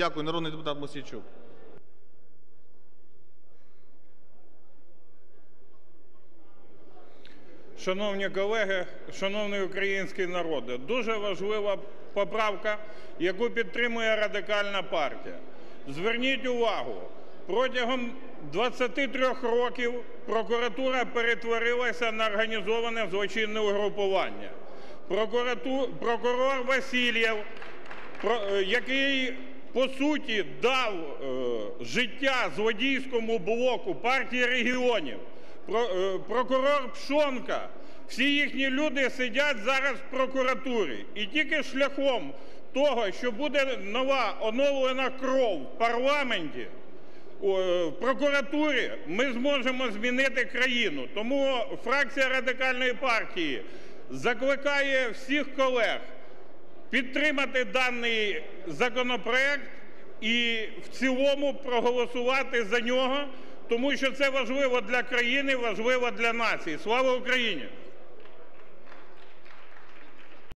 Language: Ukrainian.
Дякую, народний депутат Мосійчук. Шановні колеги, шановний український народе, дуже важлива поправка, яку підтримує Радикальна партія. Зверніть увагу, протягом 23 років прокуратура перетворилася на організоване злочинне угрупування. Прокурату- Прокурор Васильєв, е, який по суті дав е, життя злодійському блоку партії регіонів, е, прокурор Пшонка, всі їхні люди сидять зараз в прокуратурі. І тільки шляхом того, що буде нова оновлена кров в парламенті, е, в прокуратурі, ми зможемо змінити країну. Тому фракція радикальної партії закликає всіх колег підтримати даний законопроект і в цілому проголосувати за нього, тому що це важливо для країни, важливо для нації. Слава Україні!